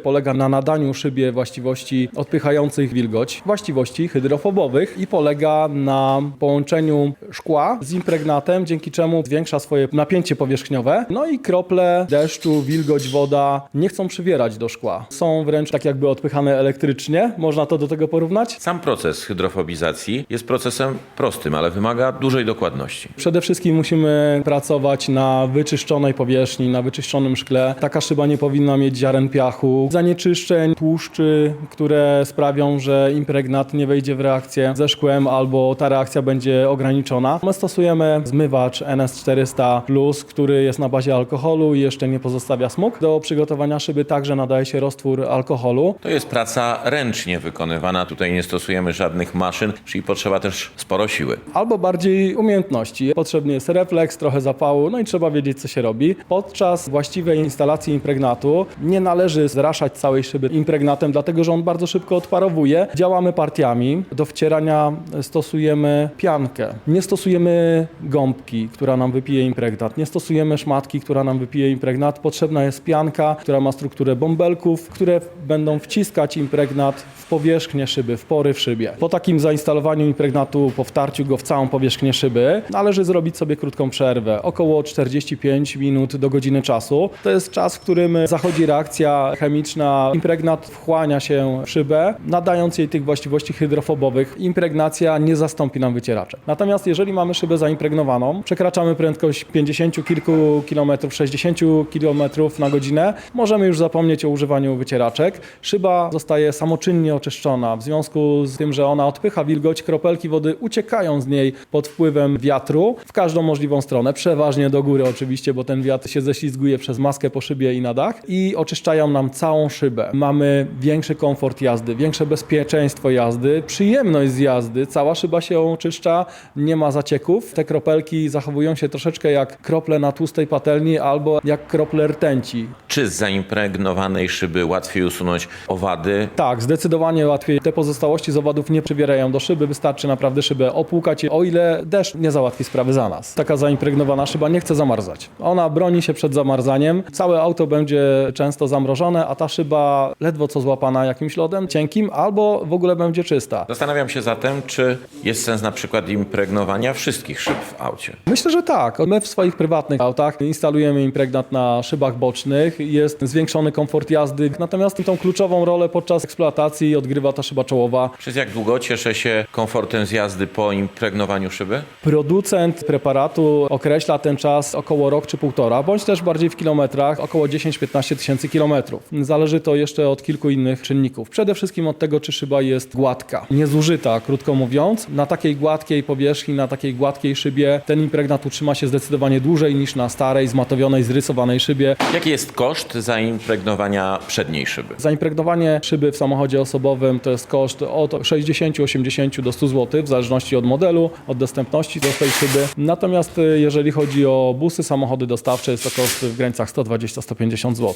polega na nadaniu szybie właściwości odpychających wilgoć, właściwości hydrofobowych i polega na połączeniu szkła z impregnatem, dzięki czemu zwiększa swoje napięcie powierzchniowe. No i krople deszczu, wilgoć, woda nie chcą przywierać do szkła. Są wręcz tak jakby odpychane elektrycznie, można to do tego porównać. Sam proces hydrofobizacji jest procesem prostym, ale wymaga dużej dokładności. Przede wszystkim musimy pracować na wyczyszczonej powierzchni, na wyczyszczonym szkle. Taka szyba nie powinna mieć ziaren piachu, zanieczyszczeń, tłuszczy, które sprawią, że impregnat nie wejdzie w reakcję ze szkłem albo ta reakcja będzie ograniczona. My stosujemy zmywacz NS400+, który jest na bazie alkoholu i jeszcze nie pozostawia smug. Do przygotowania szyby także nadaje się roztwór alkoholu. To jest praca ręcznie wykonywana, tutaj nie stosujemy żadnych maszyn, czyli potrzeba też sporo siły. albo bardziej umiejętności. Potrzebny jest refleks, trochę zapału, no i trzeba wiedzieć, co się robi. Podczas właściwej instalacji impregnatu nie należy zraszać całej szyby impregnatem, dlatego że on bardzo szybko odparowuje. Działamy partiami. Do wcierania stosujemy piankę. Nie stosujemy gąbki, która nam wypije impregnat. Nie stosujemy szmatki, która nam wypije impregnat. Potrzebna jest pianka, która ma strukturę bąbelków, które będą wciskać impregnat w powierzchnię szyby, w pory w szybie. Po takim zainstalowaniu impregnatu, po wtarciu go w całą powierzchnię szyby, należy zrobić sobie krótką przerwę, około 45 minut do godziny czasu. To jest czas, w którym zachodzi reakcja chemiczna, impregnat wchłania się w szybę, nadając jej tych właściwości hydrofobowych. Impregnacja nie zastąpi nam wycieraczek. Natomiast jeżeli mamy szybę zaimpregnowaną, przekraczamy prędkość 50 kilku kilometrów, 60 kilometrów na godzinę, możemy już zapomnieć o używaniu wycieraczek. Szyba zostaje samoczynnie oczyszczona. W związku z tym, że ona odpycha wilgoć, kropelki wody uciekają z niej pod wpływem wiatru w każdą możliwą stronę, przeważnie do góry oczywiście, bo ten wiatr się ześlizguje przez maskę po szybie i na dach i oczyszczają nam całą szybę. Mamy większy komfort jazdy, większe bezpieczeństwo jazdy, przyjemność z jazdy, cała szyba się oczyszcza, nie ma zacieków. Te kropelki zachowują się troszeczkę jak krople na tłustej patelni albo jak krople rtęci. Czy z zaimpregnowanej szyby łatwiej usunąć owady? Tak, zdecydowanie łatwiej. Te pozostałości z owadów nie przybierają do szyby, wystarczy naprawdę szybę opłukać, o ile deszcz nie załatwi sprawy za nas. Taka zaimpregnowana szyba nie chce zamarzać. Ona broni się przed zamarzaniem. Całe auto będzie często zamrożone, a ta szyba ledwo co złapana jakimś lodem cienkim albo w ogóle będzie czysta. Zastanawiam się zatem, czy jest sens na przykład impregnowania wszystkich szyb w aucie. Myślę, że tak. My w swoich prywatnych autach instalujemy impregnat na szybach bocznych, jest zwiększony komfort jazdy, natomiast tą kluczową rolę podczas eksploatacji odgrywa ta szyba czołowa. Przez jak długo cieszę się komfortem z jazdy po impregnowaniu szyby? Producent preparatu określa ten czas około rok czy półtora, bądź też bardziej w kilometrach, około 10-15 tysięcy kilometrów. Zależy to jeszcze od kilku innych czynników. Przede wszystkim od tego, czy szyba jest gładka, niezużyta, krótko mówiąc. Na takiej gładkiej powierzchni, na takiej gładkiej szybie ten impregnat utrzyma się zdecydowanie dłużej niż na starej, zmatowionej, zrysowanej szybie. Jaki jest koszt zaimpregnowania przedniej szyby? Zaimpregnowanie szyby w samochodzie osobowym to jest koszt od 60-80 do 100 zł, w zależności od modelu, od dostępności do tej szyby. Natomiast y, jeżeli chodzi o busy, samochody dostawcze, jest to koszt w granicach 120-150 zł.